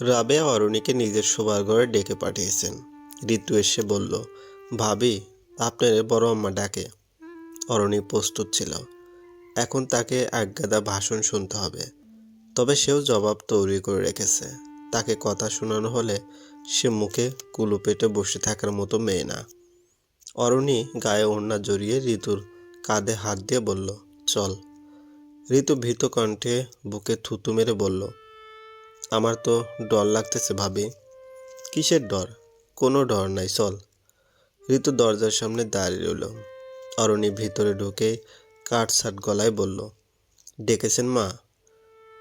রাবেয়া অরণিকে নিজের শোবার ঘরে ডেকে পাঠিয়েছেন। ঋতু এসে বলল, ভাবি, আপনার বড় আম্মা ডাকে। অরণি প্রস্তুত ছিল। এখন তাকে একগাদা ভাষণ শুনতে হবে। তবে সেও জবাব তৈরি করে রেখেছে। তাকে কথা শোনানো হলে সে মুখে কুলু পেটে বসে থাকার মতো মেয়ে না। অরণি গায়ে ওড়না জড়িয়ে ঋতুর কাঁধে হাত দিয়ে বলল, চল। ঋতু ভীত কণ্ঠে বুকে থুতু মেরে বলল আমার তো ডর লাগতেছে ভাবি। কিসের ডর? কোনো ডর নাই, চল। ঋতু দরজার সামনে দাঁড়িয়ে রইল। অরণি ভিতরে ঢুকে কাঠ সাট গলায় বলল, ডেকেছেন মা?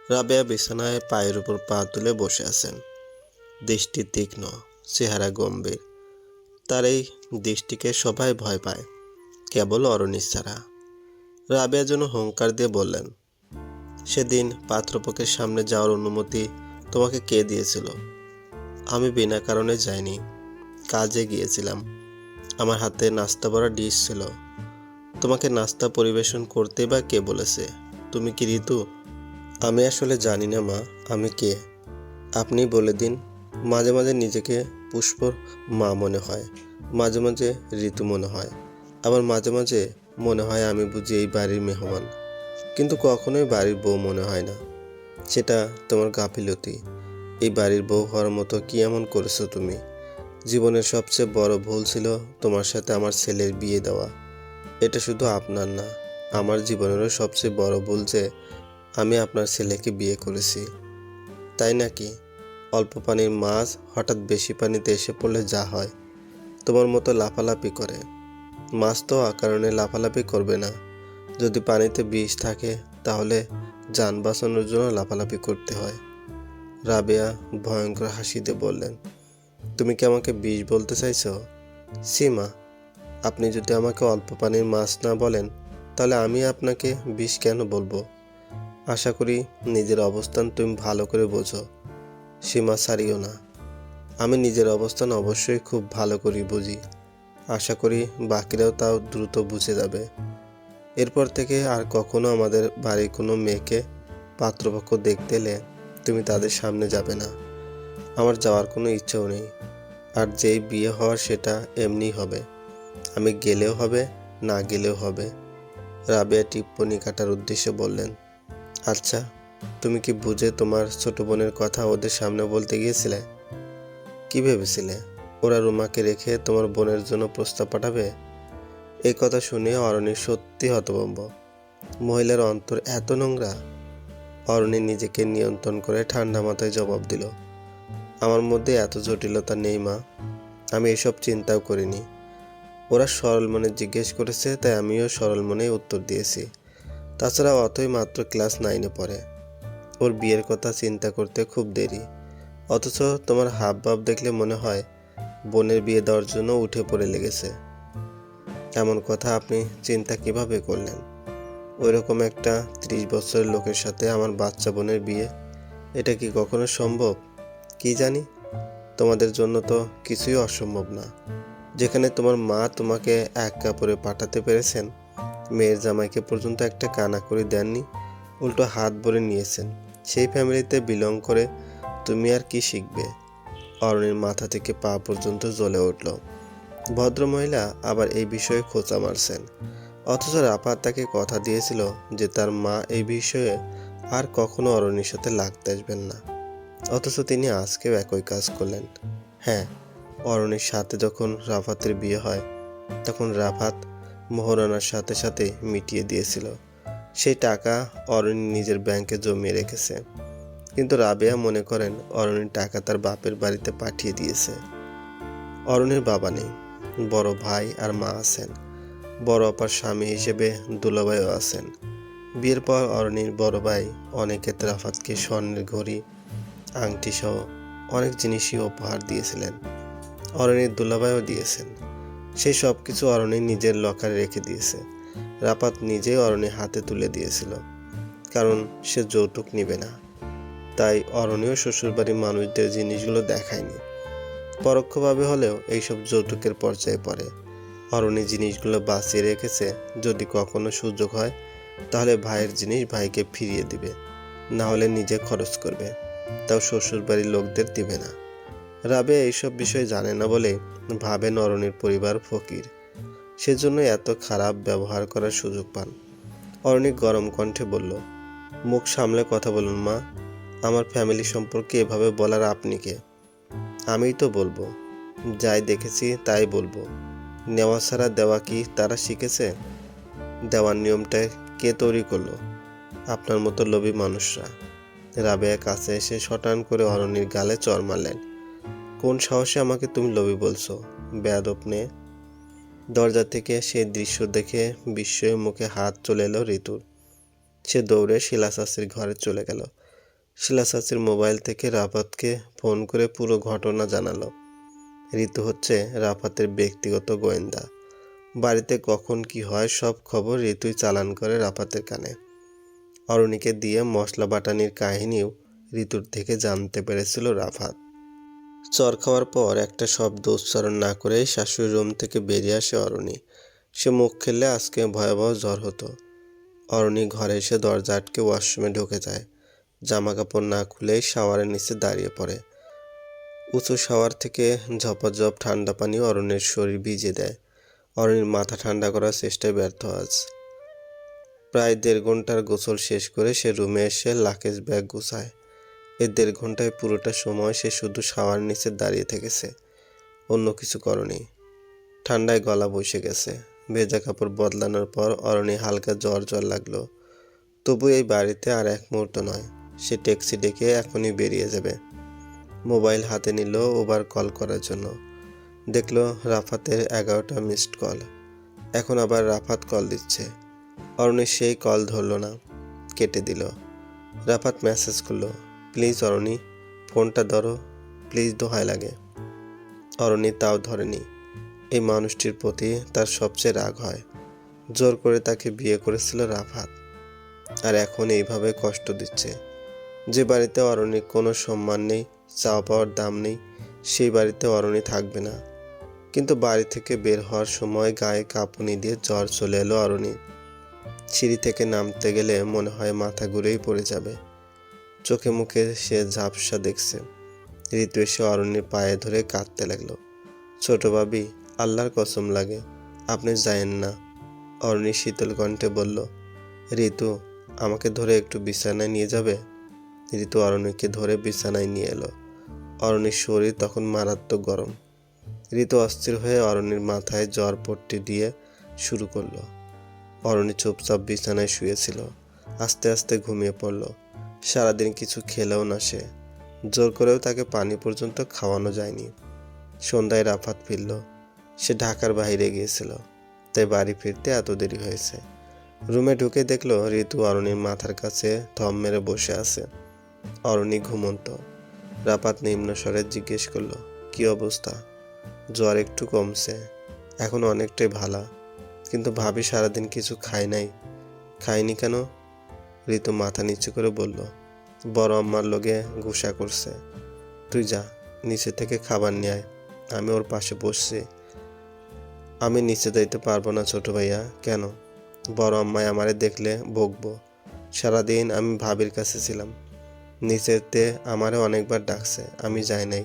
রাবেয়া বিছানায় পায়ের উপর পা তুলে বসে আছেন। দৃষ্টি তীক্ষ্ণ, চেহারা গম্ভীর। তার এই দৃষ্টিকে সবাই ভয় পায়, কেবল অরণি ছাড়া। রাবেয়া যেন হুঙ্কার দিয়ে বললেন, সেদিন পাত্রপক্ষের সামনে যাওয়ার অনুমতি তোমাকে কে দিয়েছিল? আমি বিনা কারণে যাইনি। কাজে গিয়েছিলাম। আমার হাতে নাস্তা ভরা ডিশ ছিল। তোমাকে নাস্তা পরিবেশন করতে বা কে বলেছে? তুমি কি ঋতু? আমি আসলে জানি না, মা। আমি কে? আপনি বলে দিন। মাঝে মাঝে নিজেকে পুষ্পর মা মনে হয়। মাঝে মাঝে ঋতু মনে হয়। আবার মাঝে মাঝে মনে হয় আমি বুঝি এই বাড়ির মেহমান। কিন্তু কখনোই বাড়ির বউ মনে হয় না। সেটা তোমার গাফিলতি। এই বাড়ির বউ হওয়ার মতো কি এমন করেছ তুমি? জীবনের সবচেয়ে বড় ভুল ছিল তোমার সাথে আমার ছেলের বিয়ে দেওয়া। এটা শুধু আপনার না, আমার জীবনেরও সবচেয়ে বড় ভুল যে আমি আপনার ছেলেকে বিয়ে করেছি। তাই নাকি? অল্প পানির মাছ, হঠাৎ বেশি পানিতে এসে পড়লে যা হয়। তোমার মতো লাফালাফি করে। মাছ তো আকারণে লাফালাফি করবে না। যদি পানিতে বিষ থাকে, তাহলে যান বাঁচানোর জন্য লাফালাফি করতে হয়। রাবেয়া ভয়ঙ্কর হাসিতে বললেন, তুমি কি আমাকে বিষ বলতে চাইছো? সীমা আপনি যদি আমাকে অল্প পানির মাছ না বলেন, তাহলে আমি আপনাকে বিষ কেন বলব? আশা করি নিজের অবস্থান তুমি ভালো করে বোঝো। সীমা ছাড়িও না। আমি নিজের অবস্থান অবশ্যই খুব ভালো করি বুঝি। আশা করি বাকিরাও তাও দ্রুত বুঝে যাবে। এরপর থেকে আর কখনো আমাদের বাড়ির কোনো মেয়েকে পাত্রপক্ষ দেখতে এলে তুমি তাদের সামনে যাবে না। আমার যাওয়ার কোনো ইচ্ছেও নেই। আর যেই বিয়ে হওয়ার সেটা এমনি হবে। আমি গেলেও হবে, না গেলেও হবে। রাবেয়া টিপ্পনি কাটার উদ্দেশ্যে বললেন আচ্ছা তুমি কি বুঝে তোমার ছোট বোনের কথা ওদের সামনে বলতে গিয়েছিলে? কি ভেবেছিলে? ওরা রুমাকে রেখে তোমার বোনের জন্য প্রস্তাব পাঠাবে? এই কথা শুনে অরণি সত্যি হতভম্ব। মহিলার অন্তর এত নোংরা, অরণি নিজেকে নিয়ন্ত্রণ করে ঠান্ডা মাথায় জবাব দিল, আমার মধ্যে এত জটিলতা নেই মা, আমি এসব চিন্তাও করিনি। ওরা সরল মনে জিজ্ঞেস করেছে, তাই আমিও সরল মনেই উত্তর দিয়েছি। তাছাড়া অতই মাত্র ক্লাস নাইনে পড়ে। ওর বিয়ের কথা চিন্তা করতে খুব দেরি। অথচ তোমার হাব ভাব দেখলে মনে হয়, বোনের বিয়ে দেওয়ার জন্য উঠে পড়ে লেগেছে। এমন কথা আপনি চিন্তা কীভাবে করলেন? ওইরকম একটা ত্রিশ বছরের লোকের সাথে আমার বাচ্চা বোনের বিয়ে, এটা কি কখনো সম্ভব? কি জানি? তোমাদের জন্য তো কিছুই অসম্ভব না। যেখানে তোমার মা তোমাকে এক কাপড়ে পাঠাতে পেরেছেন, মেয়ের জামাইকে পর্যন্ত একটা কানা করে দেননি, উল্টো হাত ভরে নিয়েছেন। সেই ফ্যামিলিতে বিলং করে তুমি আর কি শিখবে? অরণির মাথা থেকে পা পর্যন্ত জ্বলে উঠল। ভদ্রমহিলা আবার এই বিষয়ে খোঁচা মারছেন। অথচ রাফাত তাকে কথা দিয়েছিল যে তার মা এই বিষয়ে আর কখনো অরণির সাথে লাগতে আসবেন না। অথচ তিনি আজকেও একই কাজ করলেন। হ্যাঁ অরণির সাথে যখন রাফাতের বিয়ে হয়, তখন রাফাত মোহরানার সাথে সাথে মিটিয়ে দিয়েছিল। সেই টাকা অরণি নিজের ব্যাংকে জমিয়ে রেখেছে। কিন্তু রাবেয়া মনে করেন অরণির টাকা তার বাপের বাড়িতে পাঠিয়ে দিয়েছে। অরণির বাবা নেই। বড় ভাই আর মা আছেন। বড় অপার স্বামী হিসেবে দুলাভাইও আছেন। বিয়ের পর অরণির বড় ভাই অনেকে রাফাতকে স্বর্ণের ঘড়ি আংটি সহ অনেক জিনিসই উপহার দিয়েছিলেন। অরণির দুলাভাইও দিয়েছেন। সে সব কিছু অরণি নিজের লকারে রেখে দিয়েছে। রাপাত নিজেই অরণি হাতে তুলে দিয়েছিল, কারণ সে যৌতুক নিবে না। তাই অরণীয় শ্বশুরবাড়ির মানুষদের জিনিসগুলো দেখায়নি। পরোক্ষভাবে হলেও এইসব যৌতুকের পর্যায়ে পড়ে। অরণি জিনিসগুলো বাঁচিয়ে রেখেছে, যদি কখনো সুযোগ হয়, তাহলে ভাইয়ের জিনিস ভাইকে ফিরিয়ে দিবে। না হলে নিজে খরচ করবে। তাও শ্বশুরবাড়ির লোকদের দিবে না। রাবে এইসব বিষয় জানে না বলে ভাবে নরনের পরিবার ফকির। সেজন্য এত খারাপ ব্যবহার করার সুযোগ পান। অরণিক গরম কণ্ঠে বলল, মুখ সামলে কথা বলুন মা। আমার ফ্যামিলি সম্পর্কে এভাবে বলার আপনি কে? আমিই তো বলব। যাই দেখেছি তাই বলব। নেওয়া ছাড়া দেওয়া কি তারা শিখেছে? দেওয়ার নিয়মটা কে তৈরি করল? আপনার মতো লোভী মানুষরা। রাবেয়া কাছে এসে শটান করে অরণির গালে চর মারলেন। কোন সাহসে আমাকে তুমি লোভী বলছো? বেয়াদব নে দরজা থেকে সেই দৃশ্য দেখে বিস্ময়ের মুখে হাত চলে এলো ঋতুর। সে দৌড়ে শিলা চাচির ঘরে চলে গেল। শিলা চাচির মোবাইল থেকে রাফাতকে ফোন করে পুরো ঘটনা জানালো। ঋতু হচ্ছে রাফাতের ব্যক্তিগত গোয়েন্দা। বাড়িতে কখন কি হয় সব খবর ঋতুই চালান করে রাফাতের কানে। অরণিকে দিয়ে মশলা বাটানির কাহিনীও ঋতুর থেকে জানতে পেরেছিল রাফাত। চর খাওয়ার পর একটা শব্দ উচ্চারণ না করেই শাশুড়ির রুম থেকে বেরিয়ে আসে অরণি। সে মুখ খেললে আজকে ভয়াবহ জ্বর হতো। অরণি ঘরে এসে দরজা আটকে ওয়াশরুমে ঢুকে যায়। জামা কাপড় না খুলেই শাওয়ারের নিচে দাঁড়িয়ে পড়ে। উঁচু শাওয়ার থেকে ঝপাঝপ ঠান্ডা পানি অরণের শরীর ভিজে দেয়। অরণির মাথা ঠান্ডা করার চেষ্টায় ব্যর্থ আজ। প্রায় দেড় ঘণ্টার গোসল শেষ করে সে রুমে এসে লাকেজ ব্যাগ গুছায়। এই দেড় ঘন্টায় পুরোটা সময় সে শুধু শাওয়ার নিচে দাঁড়িয়ে থেকেছে, অন্য কিছু করনি। ঠান্ডায় গলা বসে গেছে। ভেজা কাপড় বদলানোর পর অরণি হালকা জ্বর জ্বর লাগল। তবু এই বাড়িতে আর এক মুহূর্ত নয়। সে ট্যাক্সি ডেকে এখনই বেরিয়ে যাবে। মোবাইল হাতে নিল ওবার কল করার জন্য। দেখল রাফাতের এগারোটা মিসড কল। এখন আবার রাফাত কল দিচ্ছে। অরণি সেই কল ধরলো না, কেটে দিল। রাফাত মেসেজ করল, প্লিজ অরণি, ফোনটা ধরো, প্লিজ দোহায় লাগে। অরণি তাও ধরেনি। এই মানুষটির প্রতি তার সবচেয়ে রাগ হয়। জোর করে তাকে বিয়ে করেছিল রাফাত। আর এখন এইভাবে কষ্ট দিচ্ছে। যে বাড়িতে অরণির কোনো সম্মান নেই, চাওয়া পাওয়ার দাম নেই, সেই বাড়িতে অরণি থাকবে না। কিন্তু বাড়ি থেকে বের হওয়ার সময় গায়ে কাঁপুনি দিয়ে জ্বর চলে এলো অরণি। সিঁড়ি থেকে নামতে গেলে মনে হয় মাথা ঘুরেই পড়ে যাবে। চোখে মুখে সে ঝাপসা দেখছে। ঋতু এসে অরণ্যের পায়ে ধরে কাঁদতে লাগল। ছোট ভাবি, আল্লাহর কসম লাগে, আপনি যায়েন না। অরণি শীতল কণ্ঠে বলল, ঋতু, আমাকে ধরে একটু বিছানায় নিয়ে যাবে? ঋতু অরণ্যকে ধরে বিছানায় নিয়ে এলো। অরণ্যের শরীর তখন মারাত্মক গরম। ঋতু অস্থির হয়ে অরণ্যের মাথায় জ্বর পট্টি দিয়ে শুরু করল। অরণি চুপচাপ বিছানায় শুয়েছিল। আস্তে আস্তে ঘুমিয়ে পড়ল। সারাদিন কিছু খেলেও না সে। জোর করেও তাকে পানি পর্যন্ত খাওয়ানো যায়নি। সন্ধ্যায় রাফাত ফিরল। সে ঢাকার বাইরে গিয়েছিল। তাই বাড়ি ফিরতে এত দেরি হয়েছে। রুমে ঢুকে দেখল ঋতু অরণির মাথার কাছে থম মেরে বসে আছে। অরণি ঘুমন্ত। রাপাত নিম্ন স্বরে জিজ্ঞেস করল, কি অবস্থা? জ্বর একটু কমছে। এখন অনেকটাই ভালা। কিন্তু ভাবি সারাদিন কিছু খায় নাই। খায়নি কেন? ঋতু মাথা নিচু করে বলল, বড় আম্মার লগে গুসা করছে। তুই যা, নিচে থেকে খাবার নিয়ে আয়। আমি ওর পাশে বসছি। আমি নিচে যাইতে পারব না ছোট ভাইয়া। কেন? বড় আম্মায় আমারে দেখলে বকবো সারাদিন আমি ভাবির কাছে ছিলাম। নিচেতে আমারও অনেকবার ডাকছে, আমি যাই নাই।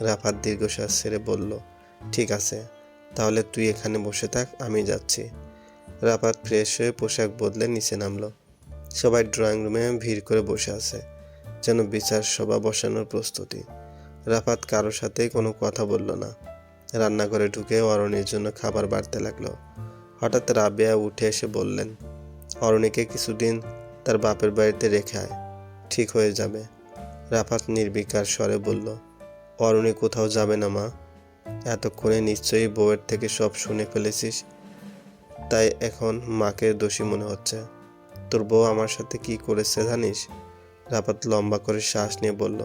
রাফাত দীর্ঘশ্বাস ছেড়ে বলল, ঠিক আছে, তাহলে তুই এখানে বসে থাক, আমি যাচ্ছি। রাফাত ফ্রেশ হয়ে পোশাক বদলে নিচে নামলো। সবাই ড্রয়িং রুমে ভিড় করে বসে আছে, যেন বিচার সভা বসানোর প্রস্তুতি। রাফাত কারোর সাথে কোনো কথা বলল না। রান্নাঘরে ঢুকে অরণের জন্য খাবার বাড়তে লাগল। হঠাৎ রাবেয়া উঠে এসে বললেন, অরণিকে কিছুদিন তার বাপের বাড়িতে রেখে আয়। ঠিক হয়ে যাবে। রাফাত নির্বিকার স্বরে বলল, অরণি কোথাও যাবে না, মা। এতক্ষণে নিশ্চয়ই বউয়ের থেকে সব শুনে ফেলেছিস। তাই এখন মাকে দোষী মনে হচ্ছে। তোর বউ আমার সাথে কি করেছে জানিস? রাপাত লম্বা করে শ্বাস নিয়ে বলল,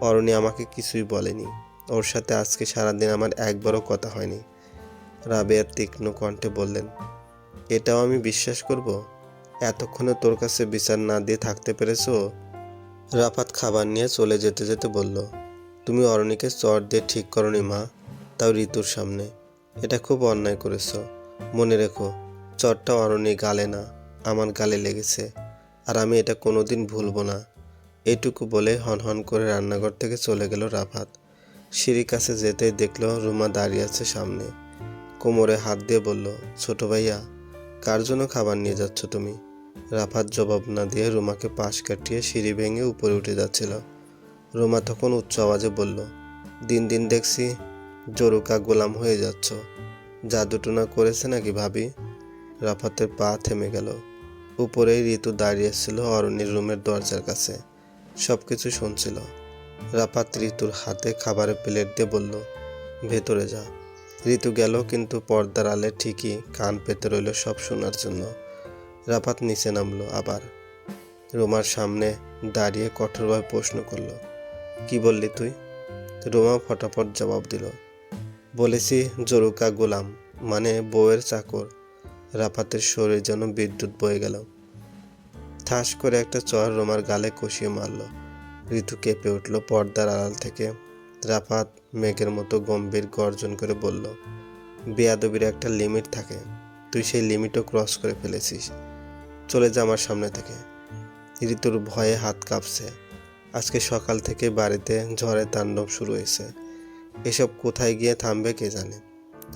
অরণি আমাকে কিছুই বলেনি। ওর সাথে আজকে সারাদিন আমার একবারও কথা হয়নি। রাবেয়ার তীক্ষ্ণ কণ্ঠে বললেন, এটাও আমি বিশ্বাস করব? এতক্ষণে তোর কাছে বিচার না দিয়ে থাকতে পেরেছ? রাফাত খাবার নিয়ে চলে যেতে যেতে বলল, তুমি অরণিকে চর দিয়ে ঠিক করনি, মা। তাও ঋতুর সামনে। এটা খুব অন্যায় করেছ। মনে রেখো, চরটা অরণি গালে না, আমার গালে লেগেছে। আর আমি এটা কোনোদিন ভুলবো না। এটুকু বলে হনহন করে রান্নাঘর থেকে চলে গেল রাফাত। সিঁড়ির কাছে যেতেই দেখল রুমা দাঁড়িয়ে আছে সামনে। কোমরে হাত দিয়ে বলল, ছোট ভাইয়া, কার জন্য খাবার নিয়ে যাচ্ছ তুমি? রাফাত জবাব না দিয়ে রুমাকে পাশ কাটিয়ে সিঁড়ি ভেঙে উপরে উঠে যাচ্ছিল। রুমা তখন উচ্চ আওয়াজে বলল, দিন দিন দেখছি জরুকা গোলাম হয়ে যাচ্ছ। জাদুটনা করেছে নাকি ভাবি? রাফাতের পা থেমে গেল। উপরেই ঋতু দাঁড়িয়েছিল অরণ্যের রুমের দরজার কাছে। সব কিছু শুনছিল। রাফাত ঋতুর হাতে খাবারের প্লেট দিয়ে বলল, ভেতরে যা। ঋতু গেল, কিন্তু পর্দার আলে ঠিকই কান পেতে রইল সব শোনার জন্য। রাফাত নিচে নামলো আবার। রোমার সামনে দাঁড়িয়ে কঠোরভাবে প্রশ্ন করল, কি বললি তুই? রোমা ফটাফট জবাব দিল, বলেছি জরুকা গোলাম মানে বউয়ের চাকর। রাফাতের শরীর যেন বিদ্যুৎ বয়ে গেল। ঠাস করে একটা চর রোমার গালে কষিয়ে মারল। ঋতু কেঁপে উঠল পর্দার আড়াল থেকে। রাফাত মেঘের মতো গম্ভীর গর্জন করে বলল, বেয়াদবির একটা লিমিট থাকে। তুই সেই লিমিটও ক্রস করে ফেলেছিস। চলে যা আমার সামনে থেকে। ঋতুর ভয়ে হাত কাঁপছে। আজকে সকাল থেকে বাড়িতে ঝড়ের তাণ্ডব শুরু হয়েছে। এসব কোথায় গিয়ে থামবে কে জানে?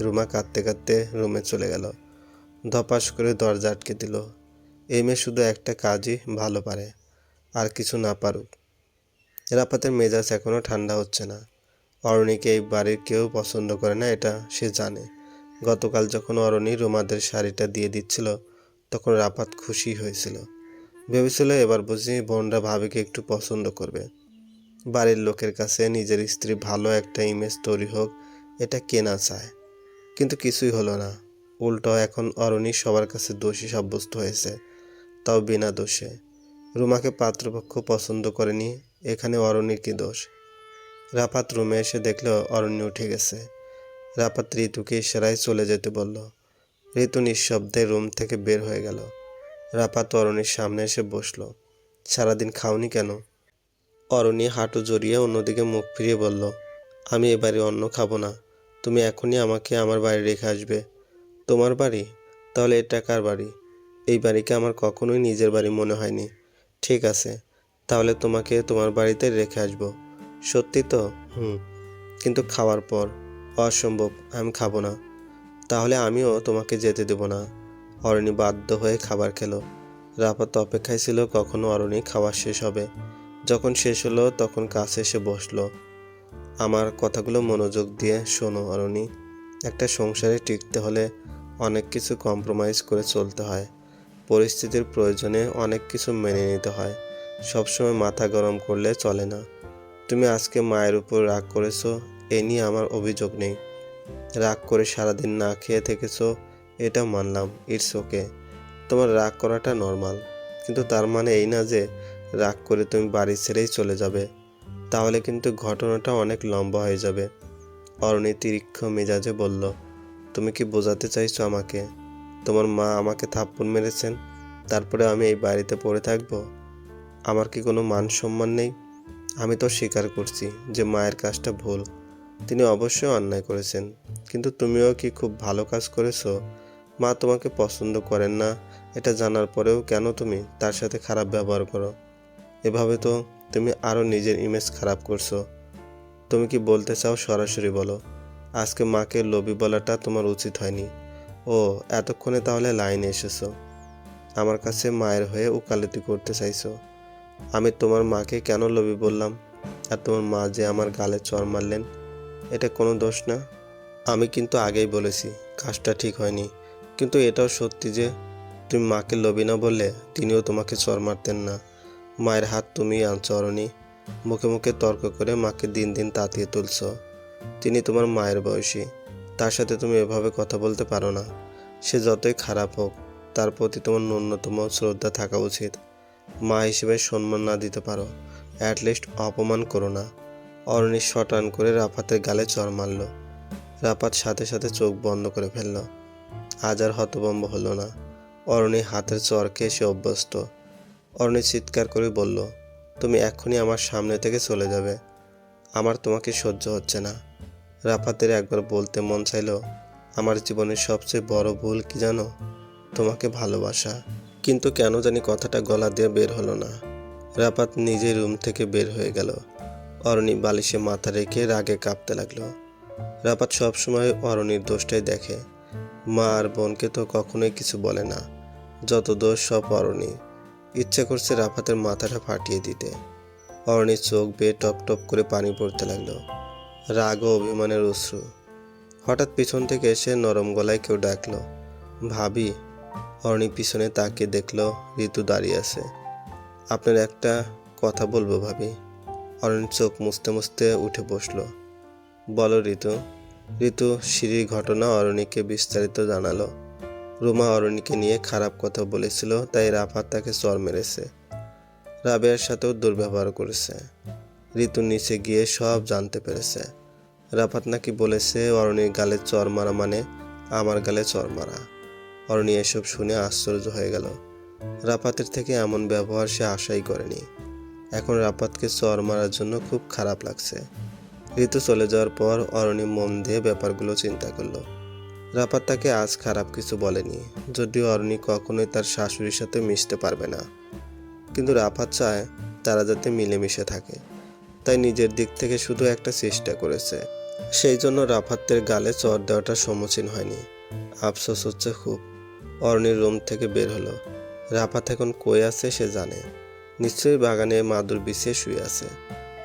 রুমা কাঁদতে কাঁদতে রুমে চলে গেল। ধপাস করে দরজা আটকে দিল। এই মেয়ে শুধু একটা কাজই ভালো পারে, আর কিছু না পারুক। রাপাতের মেজাজ এখনও ঠান্ডা হচ্ছে না। অরণিকে এই বাড়ির কেউ পছন্দ করে না, এটা সে জানে। গতকাল যখন অরণি রুমাদের শাড়িটা দিয়ে দিচ্ছিল তখন রাপাত খুশি হয়েছিল। ভেবেছিল এবার বুঝি বোনরা ভাবিকে একটু পছন্দ করবে। বাড়ির লোকের কাছে নিজের স্ত্রী ভালো একটা ইমেজ তৈরি হোক, এটা কেনা চায়? কিন্তু কিছুই হলো না। উল্টো এখন অরণি সবার কাছে দোষী সাব্যস্ত হয়েছে, তাও বিনা দোষে। রুমাকে পাত্রপক্ষ পছন্দ করেনি, এখানে অরণির কি দোষ? রাপাত রুমে এসে দেখল অরণ্য উঠে গেছে। রাপাত ঋতুকে ইশারায় চলে যেতে বলল ঋতু নিঃশব্দে রুম থেকে বের হয়ে গেল। রাপাত অরণির সামনে এসে বসল। সারাদিন খাওনি কেন? অরণি হাঁটু জড়িয়ে অন্যদিকে মুখ ফিরিয়ে বলল, আমি এবারে অন্ন খাব না। তুমি এখনই আমাকে আমার বাড়ি রেখে আসবে। তোমার বাড়ি? তাহলে এটা কার বাড়ি? এই বাড়িকে আমার কখনোই নিজের বাড়ি মনে হয়নি। ঠিক আছে, তাহলে তোমাকে তোমার বাড়িতে রেখে আসব। সত্যি তো? হুম। কিন্তু খাওয়ার পর, অসম্ভব, আমি খাব না। তাহলে আমিও তোমাকে যেতে দেব না। অরণি বাধ্য হয়ে খাবার খেলো। রাপাত অপেক্ষায় ছিল কখনো অরণি খাওয়া শেষ হবে। যখন শেষ হলো, তখন কাছে এসে বসল। আমার কথাগুলো মনোযোগ দিয়ে শোনো অরণি। একটা সংসারে টিকতে হলে অনেক কিছু কম্প্রোমাইজ করে চলতে হয়। পরিস্থিতির প্রয়োজনে অনেক কিছু মেনে নিতে হয়। সবসময় মাথা গরম করলে চলে না। তুমি আজকে মায়ের উপর রাগ করেছ, এ নিয়ে আমার অভিযোগ নেই। রাগ করে সারাদিন না খেয়ে থেকেছো, এটা মানলাম ইটস ওকে তোমার রাগ করাটা নর্মাল কিন্তু তার মানে এই না যে রাগ করে তুমি বাড়ি ছেড়েই চলে যাবে। তাহলে কিন্তু ঘটনাটা অনেক লম্বা হয়ে যাবে। অরণি তিরিক্ষ মেজাজে বলল, তুমি কি বোঝাতে চাইছো আমাকে? তোমার মা আমাকে থাপ্পড় মেরেছেন, তারপরে আমি এই বাড়িতে পড়ে থাকব? আমার কি কোনো মান সম্মান নেই? আমি তো স্বীকার করছি যে মায়ের কাজটা ভুল। তিনি অবশ্যই অন্যায় করেছেন। কিন্তু তুমিও কি খুব ভালো কাজ করেছ? মা তোমাকে পছন্দ করেন না। এটা জানার পরেও কেন তুমি তার সাথে খারাপ ব্যবহার করো? এভাবে তো তুমি আরও নিজের ইমেজ খারাপ করছ। তুমি কি বলতে চাও সরাসরি বলো। আজকে মাকে লোভি বলাটা তোমার উচিত হয়নি। ও, এতক্ষণে তাহলে লাইনে এসেছ। আমার কাছে মায়ের হয়ে উকালতি করতে চাইছো। আমি তোমার মাকে কেন লোভি বললাম? আর তোমার মা যে আমার গালে চর মারলেন এটা কোনো দোষ না। আমি কিন্তু আগেই বলেছি, কাজটা ঠিক হয়নি। কিন্তু এটাও সত্যি যে, তুমি মাকে লোভি না বললে তিনিও তোমাকে চর মারতেন না। মায়ের হাত তুমিই আনছো অরণি মুখে মুখে তর্ক করে মাকে দিন দিন তাতিয়ে তুলছ। তিনি তোমার মায়ের বয়সী। তার সাথে তুমি এভাবে কথা বলতে পারো না। সে যতই খারাপ হোক, তার প্রতি তোমার ন্যূনতম শ্রদ্ধা থাকা উচিত। মা হিসেবে সম্মান না দিতে পারো। অ্যাটলিস্ট অপমান করো না। অরণি শটান করে রাফাতের গালে চর মারল। রাফাত সাথে সাথে চোখ বন্ধ করে ফেলল। আজ আর হতভম্ব হলো না। অরণি হাতের চর খেয়ে সে অভ্যস্ত। অরণি চিৎকার করে বলল, তুমি এক্ষুনি আমার সামনে থেকে চলে যাবে। আমার তোমাকে সহ্য হচ্ছে না। রাফাতের একবার বলতে মন চাইল, আমার জীবনের সবচেয়ে বড় ভুল কি জানো? তোমাকে ভালোবাসা। কিন্তু কেন জানি কথাটা গলা দিয়ে বের হলো না। রাপাত নিজের রুম থেকে বের হয়ে গেল। অরণি বালিশে মাথা রেখে রাগে কাঁপতে লাগল। রাপাত সবসময় অরণির দোষটাই দেখে। মা আর বোনকে তো কখনোই কিছু বলে না। যত দোষ, সব অরণি। ইচ্ছে করছে রাফাতের মাথাটা ফাটিয়ে দিতে। অরণির চোখ বেয়ে টপ টপ করে পানি পড়তে লাগল। রাগ ও অভিমানের অশ্রু। হঠাৎ পিছন থেকে এসে নরম গলায় কেউ ডাকলো, ভাবি। অরণি পিছনে তাকে দেখল, ঋতু দাঁড়িয়ে আছে। আপনার একটা কথা বলব, ভাবি। অরণির চোখ মুছতে মুছতে উঠে বসল। বলো, ঋতু। ঋতু, সিঁড়ির ঘটনা অরণিকে বিস্তারিত জানালো। রুমা অরণিকে নিয়ে খারাপ কথা বলেছিল, তাই রাফাত তাকে চর মেরেছে। রাবেয়ার সাথেও দুর্ব্যবহার করেছে। ঋতু নিচে গিয়ে সব জানতে পেরেছে। রাফাত নাকি বলেছে, অরণির গালে চর মারা মানে আমার গালে চর মারা। অরণি এসব শুনে আশ্চর্য হয়ে গেল। রাফাতের থেকে এমন ব্যবহার সে আশাই করেনি। এখন রাপাতকে চর মারার জন্য খুব খারাপ লাগছে। ঋতু চলে যাওয়ার পর অরণি মন দিয়ে ব্যাপারগুলো চিন্তা করল। রাপাত তাকে আজ খারাপ কিছু বলেনি, যদিও অরণি কখনোই তার শাশুড়ির সাথে মিশতে পারবে না। কিন্তু রাফাত চায় তারা যাতে মিলেমিশে থাকে। তাই নিজের দিক থেকে শুধু একটা চেষ্টা করেছে। সেই জন্য রাফাতের গালে চর দেওয়াটা সম্মুখীন হয়নি। আফসোস হচ্ছে খুব। অরণির রুম থেকে বের হলো। রাফাত এখন কই আছে সে জানে। নিশ্চয়ই বাগানে মাদুর বিছিয়ে শুয়ে আছে।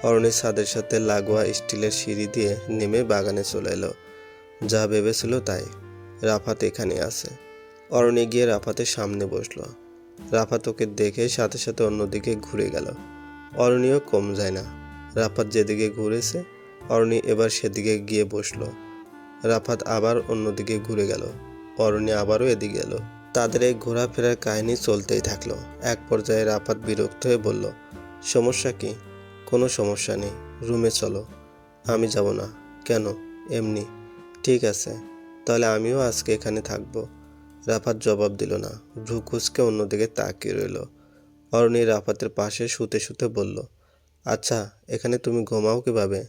অরণির ছাদের সাথে লাগোয়া স্টিলের সিঁড়ি দিয়ে নেমে বাগানে চলে এলো। যা ভেবেছিল তাই। রাফাত এখানে আছে। অরণি গিয়ে রাফাতের সামনে বসল। রাফাত ওকে দেখে সাথে সাথে অন্যদিকে ঘুরে গেল। অরণিও কম যায় না। রাফাত যেদিকে ঘুরেছে অরণি এবার সেদিকে গিয়ে বসল। রাফাত আবার অন্যদিকে ঘুরে গেল। অরণি আবারও এদিকে এলো। তাদের এই ঘোরাফেরার কাহিনী চলতেই থাকল। এক পর্যায়ে রাফাত বিরক্ত হয়ে বলল, সমস্যা কি? কোনো সমস্যা নেই। রুমে চলো। আমি যাব না। কেন? এমনি। ঠিক আছে। তাহলে আমিও আজকে এখানে থাকব। রাফাত জবাব দিল না। ভ্রু কুচকে অন্যদিকে তাকিয়ে রইল। অরণি রাফাতের পাশে শুতে শুতে বলল আচ্ছা এখানে তুমি ঘুমাও কীভাবে?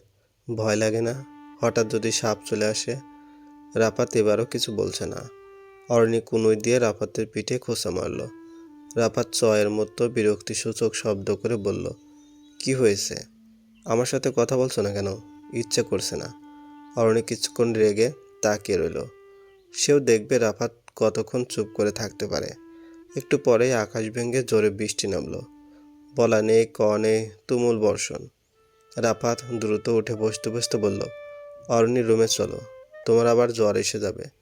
ভয় লাগে না? হঠাৎ যদি সাপ চলে আসে? রাফাত এবারও কিছু বলছে না। অরণি কুনুই দিয়ে রাফাতের পিঠে খোঁচা মারল। রাফাত চয়ের মতো বিরক্তিসূচক শব্দ করে বলল, কি হয়েছে? আমার সাথে কথা বলছো না কেন? ইচ্ছে করছে না। অরণি কিছুক্ষণ রেগে তাকিয়ে রইল। সেও দেখবে রাফাত কতক্ষণ চুপ করে থাকতে পারে। একটু পরেই আকাশ ভেঙে জোরে বৃষ্টি নামলো। বলা নেই, ক নেই, তুমুল বর্ষণ। রাফাত দ্রুত উঠে বসতে বসতে বলল, অরণি, রুমে চলো। তোমার আবার জ্বর এসে যাবে।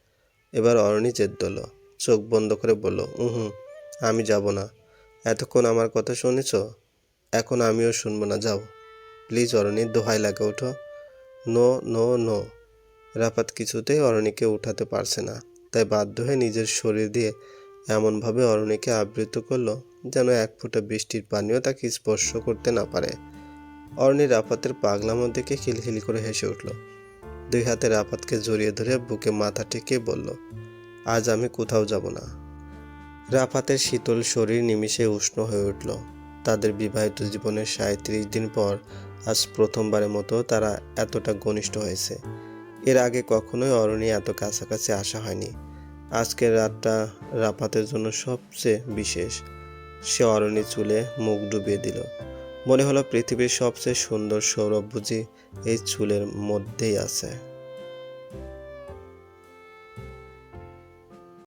এবার অরণি জেদ দিল চোখ বন্ধ করে বলল হুম আমি যাব না। এতক্ষণ আমার কথা শুনেছ? এখন আমিও শুনব না। যাও। প্লিজ অরণি, দোহাই লাগে, ওঠো। No no no. রাফাত কিছুতেই অরণিকে উঠাতে পারছে না। তাই বাধ্য হয়ে নিজের শরীর দিয়ে এমনভাবে অরণিকে আবৃত করল যেন এক ফোঁটা বৃষ্টির পানিও তাকে স্পর্শ করতে না পারে। অরণি রাফাতের পাগলামো দেখে খিলখিলি করে হেসে উঠল। দুই হাতে রাফাতকে জড়িয়ে ধরে বুকে মাথা টেকে বলল, আজ আমি কোথাও যাব না। রাফাতের শীতল শরীর নিমিষে উষ্ণ হয়ে উঠল। তাদের বিবাহিত জীবনের সাঁত্রিশ দিন পর আজ প্রথমবারের মতো তারা এতটা ঘনিষ্ঠ হয়েছে। এর আগে কখনোই অরণি এত কাছাকাছি আসা হয়নি। আজকের রাতটা রাফাতের জন্য সবচেয়ে বিশেষ। সে অরণি চুলে মুখ ডুবিয়ে দিল। মনে হলো পৃথিবীর সবচেয়ে সুন্দর সৌরভ বুঝি এই চুলের মধ্যেই আছে।